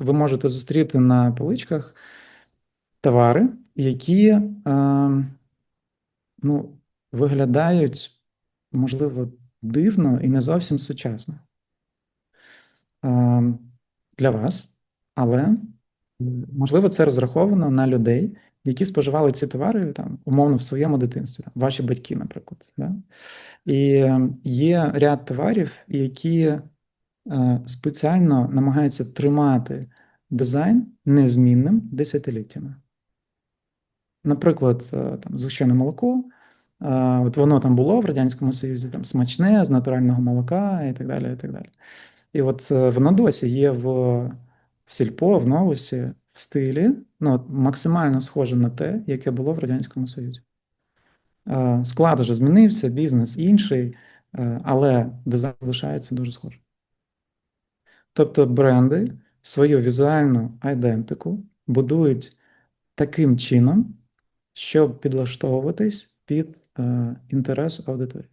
ви можете зустріти на поличках товари, які е, ну, виглядають, можливо, дивно і не зовсім сучасно е, для вас, але можливо це розраховано на людей, які споживали ці товари там, умовно в своєму дитинстві, там, ваші батьки, наприклад. Да? І е, є ряд товарів, які спеціально намагаються тримати дизайн незмінним десятиліттями. Наприклад, е, там згущене молоко, е, от воно там було в Радянському Союзі, там смачне, з натурального молока і так далі. І так далі. І от е, воно досі є в, в сільпо, в новусі, в стилі, ну, максимально схоже на те, яке було в Радянському Союзі. Е, Склад уже змінився, бізнес інший, е, але дизайн залишається дуже схожим. Тобто бренди свою візуальну айдентику будують таким чином, щоб підлаштовуватись під е, інтерес аудиторії.